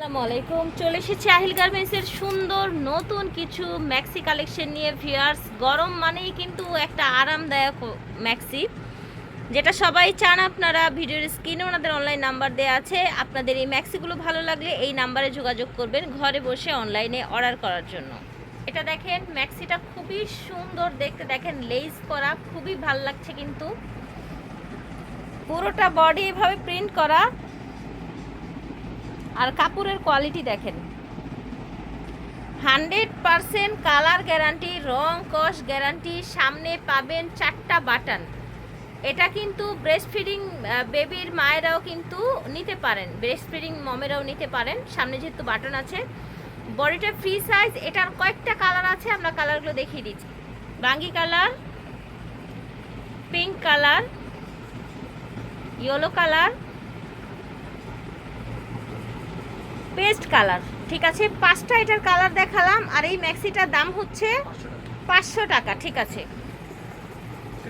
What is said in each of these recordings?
আসসালামু আলাইকুম। চলে এসেছি আহিল গার্মেন্টসের সুন্দর নতুন কিছু ম্যাক্সি কালেকশন নিয়ে ভিউয়ার্স। গরম মানেই কিন্তু একটা আরামদায়ক ম্যাক্সি, যেটা সবাই চান আপনারা ভিডিওর স্ক্রিনে ওনাদের অনলাইন নাম্বার দেওয়া আছে। আপনাদের এই ম্যাক্সিগুলো ভালো লাগলে এই নাম্বারে যোগাযোগ করবেন ঘরে বসে অনলাইনে অর্ডার করার জন্য। এটা দেখেন, ম্যাক্সিটা খুবই সুন্দর দেখতে। দেখেন লেস করা খুবই ভালো লাগছে কিন্তু। পুরোটা বডি এভাবে প্রিন্ট করা আর কাপড়ের কোয়ালিটি দেখেন। হান্ড্রেড পারসেন্ট কালার গ্যারান্টি রং কস গ্যারান্টি সামনে পাবেন চারটা বাটন এটা কিন্তু ব্রেস্ট ফিডিং বেবির মায়েরাও কিন্তু নিতে পারেন। ব্রেস্ট ফিডিং মমেরাও নিতে পারেন। সামনে যেহেতু বাটন আছে বডিটা ফ্রি সাইজ এটার কয়েকটা কালার আছে, আমরা কালারগুলো দেখিয়ে দিচ্ছি। বাঙ্গি colour pink colour yellow colour paste colour ঠিক আছে, পাঁচটা এটার কালার দেখালাম, আর এই ম্যাক্সিটার দাম হচ্ছে পাঁচশো টাকা, ঠিক আছে।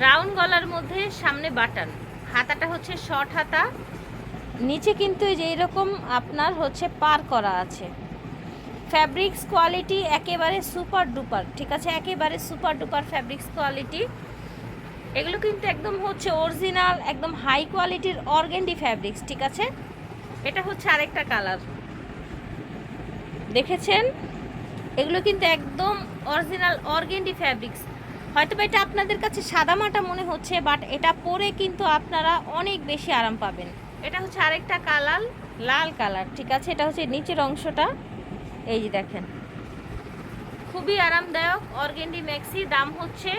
রাউন্ড গলার মধ্যে সামনে বাটন হাতাটা হচ্ছে শর্ট হাতা। নিচে কিন্তু এই যে এরকম আপনার হচ্ছে পার করা আছে। ফ্যাব্রিক্স কোয়ালিটি একেবারে সুপার ডুপার ঠিক আছে, একেবারে সুপার ডুপার ফ্যাব্রিক্স কোয়ালিটি এগুলো কিন্তু একদম হচ্ছে অরিজিনাল একদম হাই কোয়ালিটির অর্গেন্ডি ফ্যাব্রিক্স ঠিক আছে। এটা হচ্ছে আরেকটা কালার দেখেছেন? এগুলো কিন্তু একদম অরিজিনাল অর্গেন্ডি ফ্যাব্রিক্স হয়তো বা এটা আপনাদের কাছে সাদামাটা মনে হচ্ছে বাট এটা পরে কিন্তু আপনারা অনেক বেশি আরাম পাবেন। এটা হচ্ছে আরেকটা কালার, লাল কালার, ঠিক আছে? এটা হচ্ছে নিচের অংশটা। এই যে দেখেন। খুবই আরামদায়ক অর্গেন্ডি ম্যাক্সি দাম হচ্ছে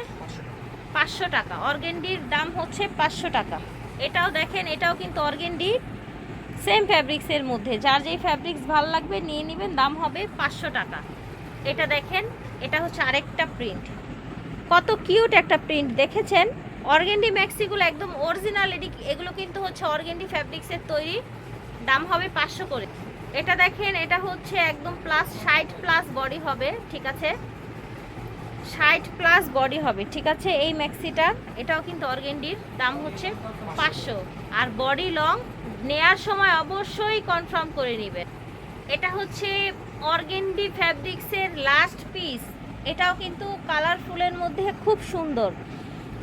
পাঁচশো টাকা। অর্গেন্ডির দাম হচ্ছে পাঁচশো টাকা। এটাও দেখেন, এটাও কিন্তু অর্গেন্ডি সেম ফ্যাব্রিক্সের মধ্যে। যার যেই ফ্যাব্রিক্স ভালো লাগবে নিয়ে নেবেন, দাম হবে পাঁচশো টাকা। এটা দেখেন, এটা হচ্ছে আরেকটা প্রিন্ট কত কিউট একটা প্রিন্ট দেখেছেন? অর্গেন্ডি ম্যাক্সিগুলো একদম অরিজিনাল এগুলো কিন্তু হচ্ছে অর্গেন্ডি ফ্যাব্রিক্সের তৈরি। দাম হবে পাঁচশো করে। এটা দেখেন, এটা হচ্ছে একদম প্লাস ষাট প্লাস বডি হবে, ঠিক আছে? ষাট প্লাস বডি হবে, ঠিক আছে? এই ম্যাক্সিটা এটাও কিন্তু অর্গেন্ডির দাম হচ্ছে পাঁচশো। আর বডি লং নেয়ার সময় অবশ্যই কনফার্ম করে নেবেন। এটা হচ্ছে অর্গেন্ডি ফ্যাব্রিক্সের লাস্ট পিস এটাও কিন্তু কালারফুলের মধ্যে খুব সুন্দর।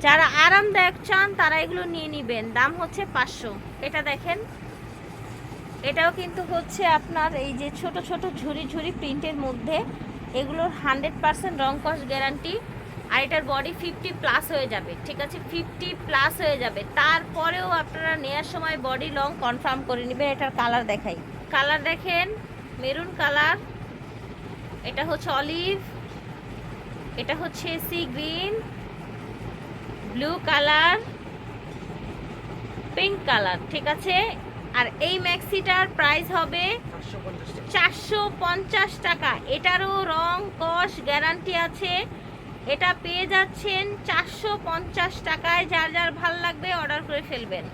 যারা আরামদায়ক চান, তারা এগুলো নিয়ে নেবেন। দাম হচ্ছে পাঁচশো। এটা দেখেন। এটাও কিন্তু হচ্ছে আপনার এই যে ছোট ছোট ঝুরি ঝুরি প্রিন্টের মধ্যে। এগুলোর হান্ড্রেড পার্সেন্ট রং কস্ট গ্যারান্টি আর এটার বডি ফিফটি প্লাস হয়ে যাবে ঠিক আছে? ফিফটি প্লাস হয়ে যাবে। তারপরেও আপনারা নেওয়ার সময় বডি লং কনফার্ম করে নেবেন এটার কালার দেখাই। কালার দেখেন মেরুন কালার এটা হচ্ছে অলিভ এটা হচ্ছে sea green blue colour pink colour ঠিক আছে? আর এই ম্যাক্সিটার প্রাইস হবে চারশো পঞ্চাশ টাকা। এটারও রং কস গ্যারান্টি আছে। এটা পেয়ে যাচ্ছেন চারশো পঞ্চাশ টাকায়। যার যার ভালো লাগবে অর্ডার করে ফেলবেন।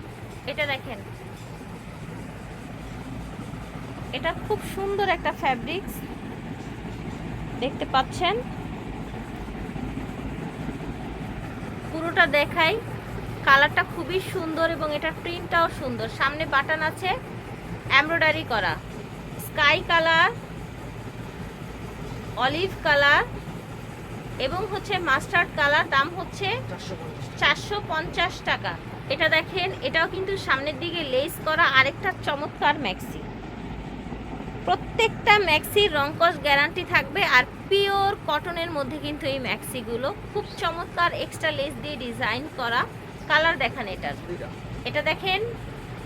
এটা দেখেন। এটা খুব সুন্দর একটা ফ্যাব্রিক্স দেখতে পাচ্ছেন? পুরোটা দেখাই। কালারটা খুবই সুন্দর এবং এটার প্রিন্টটাও সুন্দর। সামনে বাটন আছে এমব্রয়ডারি করা। স্কাই কালার অলিভ কালার এবং হচ্ছে মাস্টার্ড কালার দাম হচ্ছে চারশো পঞ্চাশ টাকা। এটা দেখেন এটাও কিন্তু সামনের দিকে লেস করা আরেকটা চমৎকার ম্যাক্সি প্রত্যেকটা ম্যাক্সির রংকস গ্যারান্টি থাকবে আর পিওর কটনের মধ্যে কিন্তু এই ম্যাক্সিগুলো খুব চমৎকার এক্সট্রা লেস দিয়ে ডিজাইন করা কালার দেখান এটার। এটা দেখেন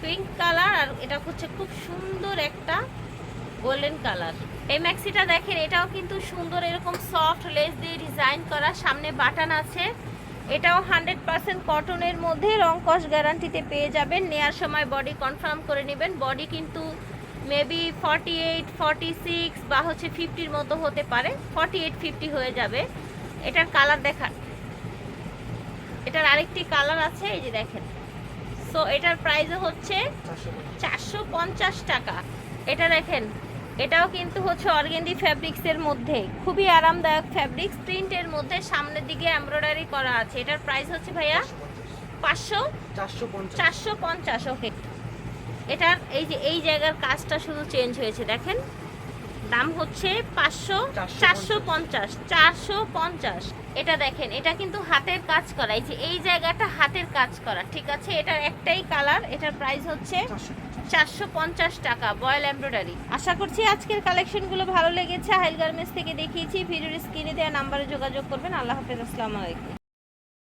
পিঙ্ক কালার আর এটা হচ্ছে খুব সুন্দর একটা গোল্ডেন কালার। এই ম্যাক্সিটা দেখেন এটাও কিন্তু সুন্দর এরকম সফট লেস দিয়ে ডিজাইন করা। সামনে বাটন আছে। এটাও হান্ড্রেড পার্সেন্ট কটনের মধ্যে রং কস গ্যারান্টিতে পেয়ে যাবেন। নেওয়ার সময় বডি কনফার্ম করে নেবেন। বডি কিন্তু maybe forty eight forty six বা হচ্ছে ফিফটির মতো হতে পারে। ফর্টি এইট ফিফটি হয়ে যাবে। এটার কালার দেখান এটার আরেকটি কালার আছে এই যে দেখেন। সো এটার প্রাইসও হচ্ছে চারশো পঞ্চাশ টাকা। এটা দেখেন এটাও কিন্তু হচ্ছে অর্গেন্ডি ফ্যাব্রিক্সের মধ্যে। খুবই আরামদায়ক ফ্যাব্রিক্স প্রিন্টের মধ্যে সামনের দিকে এমব্রয়ডারি করা আছে। এটার প্রাইস হচ্ছে ভাইয়া পাঁচশো চারশো পঞ্চাশ। চারশো পঞ্চাশ ওকে এটার এই যে এই জায়গার কাজটা শুধু চেঞ্জ হয়েছে দেখেন। দাম হচ্ছে পাঁচশো চারশো পঞ্চাশ চারশো পঞ্চাশ। এটা দেখেন এটা কিন্তু হাতের কাজ করা। এই যে এই জায়গাটা হাতের কাজ করা ঠিক আছে? এটার একটাই কালার এটার প্রাইস হচ্ছে চারশো পঞ্চাশ টাকা বয়েল এমব্রয়ডারি আশা করছি আজকের কালেকশনগুলো ভালো লেগেছে। হাইল গার্মেন্টস থেকে দেখিয়েছি। ভিডিওর স্ক্রিনে দেওয়া নাম্বারে যোগাযোগ করবেন। আল্লাহ হাফেজ। আসসালামু আলাইকুম।